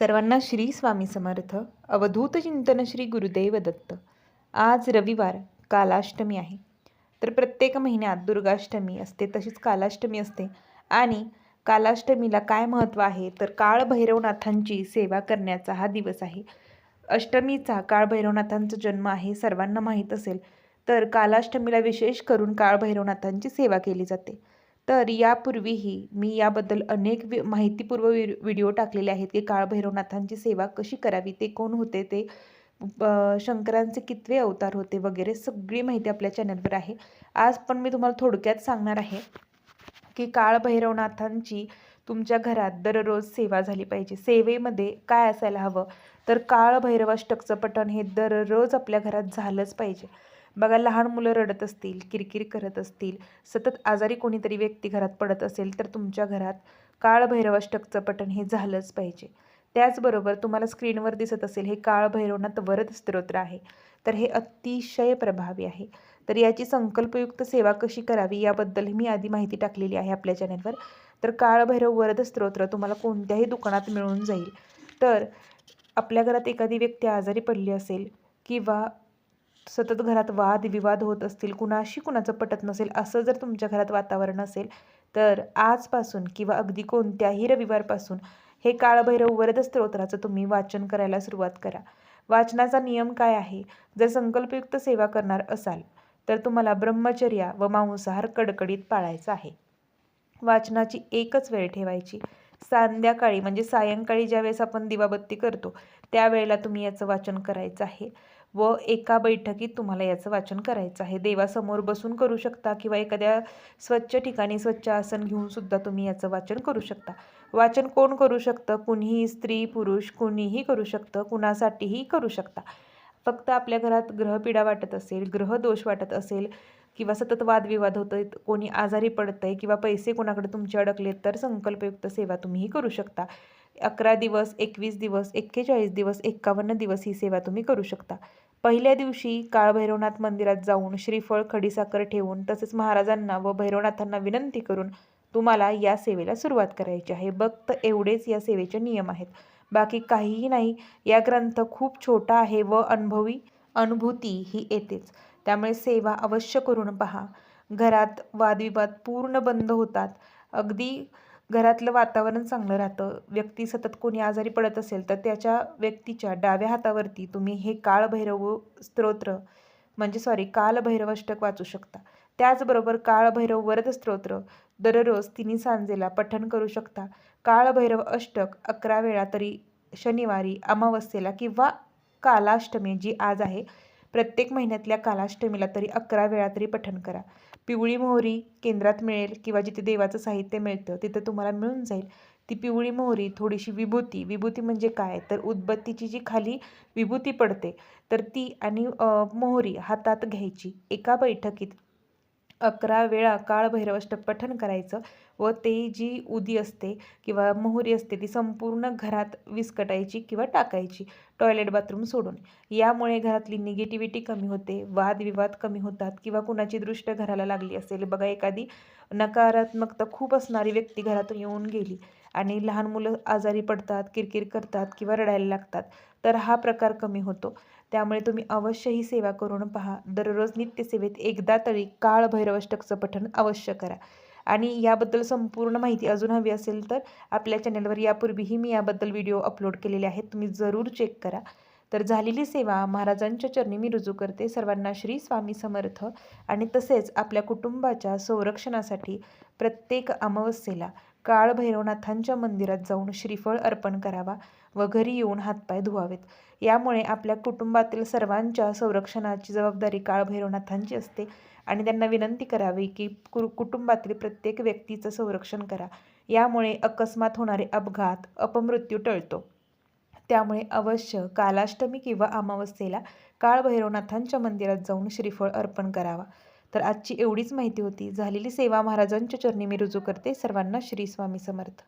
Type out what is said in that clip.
सर्वांना श्री स्वामी समर्थ. अवधूत चिंतन श्री गुरुदेव दत्त. आज रविवार कालाष्टमी आहे. तर प्रत्येक महिन्यात दुर्गाष्टमी असते तशीच कालाष्टमी असते. आणि कालाष्टमीला काय महत्त्व आहे? तर काळभैरवनाथांची सेवा करण्याचा हा दिवस आहे. अष्टमीचा काळभैरवनाथांचा जन्म आहे सर्वांना माहीत असेल. तर कालाष्टमीला विशेष करून काळभैरवनाथांची सेवा केली जाते. तर यापूर्वीही मी याबद्दल अनेक वि माहितीपूर्व वि व्हिडिओ टाकलेले आहेत. की काळभैरवनाथांची सेवा कशी करावी ते कोण होते ते ब- शंकरांचे कितवे अवतार होते वगैरे सगळी माहिती आपल्या चॅनलवर आहे. आज पण मी तुम्हाला थोडक्यात सांगणार आहे की काळभैरवनाथांची तुमच्या घरात दररोज सेवा झाली पाहिजे. सेवेमध्ये काय असायला हवं? तर काळभैरवाष्टकचं पठण हे दररोज आपल्या घरात झालंच पाहिजे. बघा लहान मुलं रडत असतील किरकिर करत असतील सतत आजारी कोणीतरी व्यक्ती घरात पडत असेल तर तुमच्या घरात काळभैरवाष्टकचं पठण हे झालंच पाहिजे. त्याचबरोबर तुम्हाला स्क्रीनवर दिसत असेल हे काळभैरवनाथ वरद स्तोत्र आहे. तर हे अतिशय प्रभावी आहे. तर याची संकल्पयुक्त सेवा कशी करावी याबद्दल मी आधी माहिती टाकलेली आहे आपल्या चॅनलवर. तर काळभैरव वरद स्तोत्र तुम्हाला कोणत्याही दुकानात मिळून जाईल. तर आपल्या घरात एखादी व्यक्ती आजारी पडली असेल किंवा सतत घरात वाद विवाद होत असतील कुणाशी कुणाचं पटत नसेल असं जर तुमच्या घरात वातावरण असेल तर आजपासून किंवा अगदी कोणत्याही रविवारपासून हे काळभैरव वरद स्तोत्राचं तुम्ही वाचन करायला सुरुवात करा. वाचनाचा नियम काय आहे? जर संकल्पयुक्त सेवा करणार असाल तर तुम्हाला ब्रह्मचर्या व मांसाहार कडकडीत पाळायचा आहे. वाचनाची एकच वेळ ठेवायची. संध्याकाळी म्हणजे सायंकाळी ज्यावेळेस आपण दिवाबत्ती करतो त्यावेळेला तुम्ही याचं वाचन करायचं आहे. व एका बैठकीत तुम्हाला याचं वाचन करायचं आहे. देवासमोर बसून करू शकता किंवा एखाद्या स्वच्छ ठिकाणी स्वच्छ आसन घेऊन सुद्धा तुम्ही याचं वाचन करू शकता. वाचन कोण करू शकतं? कुणीही स्त्री पुरुष कुणीही करू शकतं. कुणासाठीही करू शकता. फक्त आपल्या घरात ग्रहपीडा वाटत असेल ग्रहदोष वाटत असेल किंवा सतत वादविवाद होत आहेत कोणी आजारी पडतं आहे किंवा पैसे कोणाकडे तुमचे अडकलेत तर संकल्पयुक्त सेवा तुम्हीही करू शकता. अकरा दिवस एकवीस दिवस एक्केचाळीस दिवस एक्कावन्न दिवस ही सेवा तुम्ही करू शकता. पहिल्या दिवशी काळभैरवनाथ मंदिरात जाऊन श्रीफळ खडीसाखर ठेवून तसेच महाराजांना व भैरवनाथांना विनंती करून तुम्हाला या सेवेला सुरुवात करायची आहे. फक्त एवढेच या सेवेचे नियम आहेत. बाकी काहीही नाही. या ग्रंथ खूप छोटा आहे व अनुभवी अनुभूती ही येतेच. त्यामुळे सेवा अवश्य करून पहा. घरात वादविवाद पूर्ण बंद होतात. अगदी घरातलं वातावरण चांगलं राहतं. व्यक्ती सतत कोणी आजारी पडत असेल तर त्याच्या व्यक्तीच्या डाव्या हातावरती तुम्ही हे काळभैरव स्तोत्र म्हणजे सॉरी कालभैरवाष्टक वाचू शकता. त्याचबरोबर काळभैरव वरद स्तोत्र दररोज तिन्ही सांजेला पठण करू शकता. काळभैरव अष्टक अकरा वेळा तरी शनिवारी अमावस्येला किंवा कालाष्टमी जी आज आहे प्रत्येक महिन्यातल्या कालाष्टमीला तरी अकरा वेळा तरी पठण करा. पिवळी मोहरी केंद्रात मिळेल किंवा जिथे देवाचं साहित्य मिळतं तिथं तुम्हाला मिळून जाईल. ती पिवळी मोहरी थोडीशी विभूती. विभूती म्हणजे काय? तर उदबत्तीची जी खाली विभूती पडते तर ती आणि मोहरी हातात घ्यायची. एका बैठकीत अकरा वेळा काळभैरवष्ट पठण करायचं व ते जी उदी असते किंवा मोहरी असते ती संपूर्ण घरात विस्कटायची किंवा टाकायची टॉयलेट बाथरूम सोडून. यामुळे घरातली निगेटिव्हिटी कमी होते वादविवाद कमी होतात किंवा कुणाची दृष्ट घराला लागली असेल. बघा एखादी नकारात्मकता खूप असणारी व्यक्ती घरातून येऊन गेली आणि लहान मुलं आजारी पडतात किरकिर करतात किंवा रडायला लागतात तर हा प्रकार कमी होतो. त्यामुळे तुम्ही अवश्य ही सेवा करून पहा. दररोज नित्यसेवेत एकदा तरी काळ भैरवाष्टकचं पठण अवश्य करा. आणि याबद्दल संपूर्ण माहिती अजून हवी असेल तर आपल्या चॅनलवर यापूर्वीही मी याबद्दल व्हिडिओ अपलोड केलेले आहेत. तुम्ही जरूर चेक करा. तर झालेली सेवा महाराजांच्या चरणी मी रुजू करते. सर्वांना श्री स्वामी समर्थ. आणि तसेच आपल्या कुटुंबाच्या संरक्षणासाठी प्रत्येक अमावस्येला काळभैरवनाथांच्या मंदिरात जाऊन श्रीफळ अर्पण करावा. व घरी येऊन हातपाय धुवावेत. यामुळे आपल्या कुटुंबातील सर्वांच्या संरक्षणाची जबाबदारी काळभैरवनाथांची असते आणि त्यांना विनंती करावी की कु कुटुंबातील प्रत्येक व्यक्तीचं संरक्षण करा. यामुळे अकस्मात होणारे अपघात अपमृत्यू टळतो. त्यामुळे अवश्य कालाष्टमी किंवा अमावस्येला काळभैरवनाथांच्या मंदिरात जाऊन श्रीफळ अर्पण करावा. तर आजची एवढीच माहिती होती. झालेली सेवा महाराजांच्या चरणी मी रुजू करते. सर्वांना श्री स्वामी समर्थ.